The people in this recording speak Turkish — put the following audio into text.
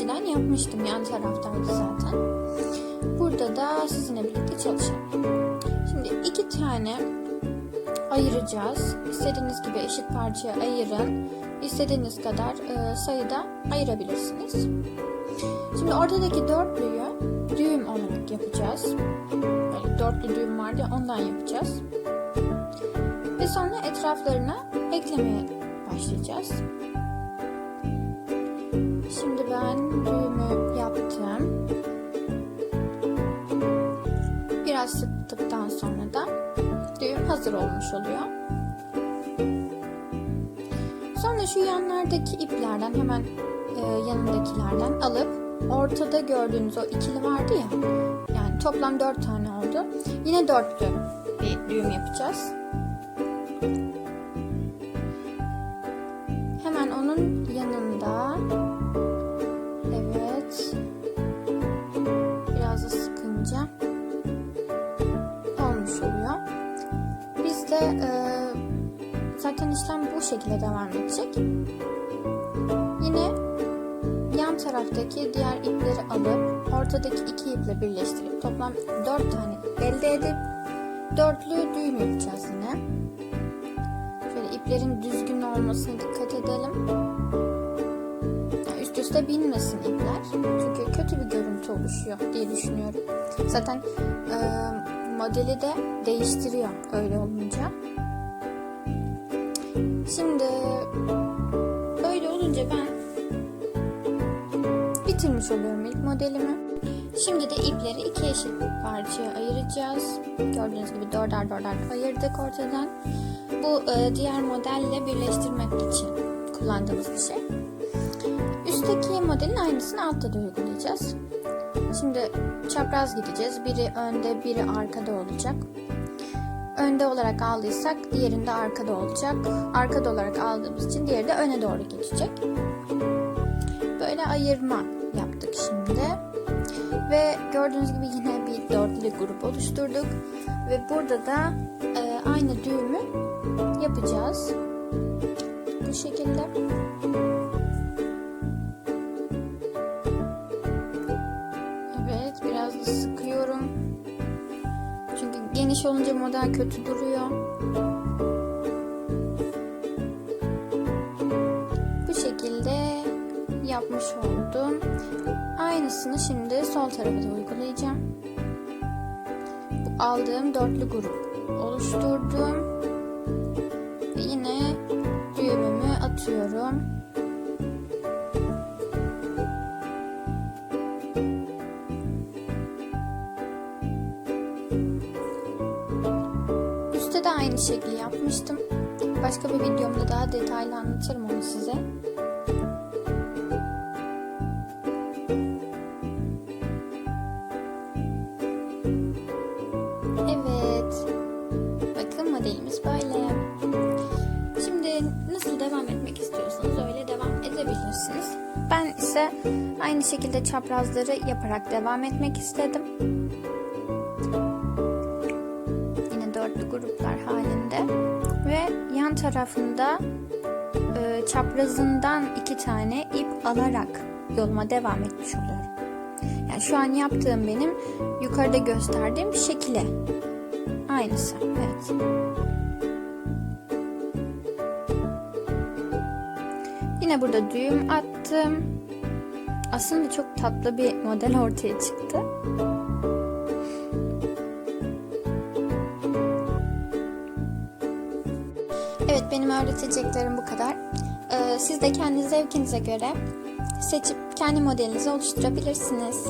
önceden yapmıştım. Yan taraftaydı zaten. Burada da sizinle birlikte çalışalım. Şimdi iki tane ayıracağız. İstediğiniz gibi eşit parçaya ayırın. İstediğiniz kadar e, sayıda ayırabilirsiniz. Şimdi ortadaki dörtlüyü düğüm olarak yapacağız. Böyle dörtlü düğüm vardı ondan yapacağız. Ve sonra etraflarına eklemeye başlayacağız. Biraz sıktıktan sonra da düğüm hazır olmuş oluyor. Sonra şu yanlardaki iplerden hemen e, yanındakilerden alıp ortada gördüğünüz o ikili vardı ya. Yani toplam dört tane oldu. Yine dörtlü bir düğüm yapacağız. Şekilde devam edecek. Yine yan taraftaki diğer ipleri alıp ortadaki iki iple birleştirip toplam dört tane elde edip dörtlü düğüm yapacağız yine. Şöyle iplerin düzgün olmasına dikkat edelim. Üst üste binmesin ipler. Çünkü kötü bir görüntü oluşuyor diye düşünüyorum. Zaten e, modeli de değiştiriyor öyle olunca. Oluyorum ilk modelimi. Şimdi de ipleri iki eşit parçaya ayıracağız. Gördüğünüz gibi dörder dörder ayırdık ortadan. Bu e, diğer modelle birleştirmek için kullandığımız bir şey. Üstteki modelin aynısını altta da uygulayacağız. Şimdi çapraz gideceğiz. Biri önde, biri arkada olacak. Önde olarak aldıysak diğerinde arkada olacak. Arkada olarak aldığımız için diğeri de öne doğru geçecek. Böyle ayırma yaptık şimdi. Ve gördüğünüz gibi yine bir dörtlü grup oluşturduk. Ve burada da e, aynı düğümü yapacağız. Bu şekilde. Evet biraz sıkıyorum. Çünkü geniş olunca model kötü duruyor. Yapmış oldum. Aynısını şimdi sol tarafa da uygulayacağım. Aldığım dörtlü grup oluşturdum. Ve yine düğümümü atıyorum. Üstte de aynı şekli yapmıştım. Başka bir videomda daha detaylı anlatırım onu size. İse aynı şekilde çaprazları yaparak devam etmek istedim. Yine dörtlü gruplar halinde. Ve yan tarafında e, çaprazından iki tane ip alarak yoluma devam etmiş oluyorum. Yani şu an yaptığım benim yukarıda gösterdiğim şekile. Aynısı. Evet. Yine burada düğüm attım. Aslında çok tatlı bir model ortaya çıktı. Evet benim öğreteceklerim bu kadar. Ee, siz de kendi zevkinize göre seçip kendi modelinizi oluşturabilirsiniz.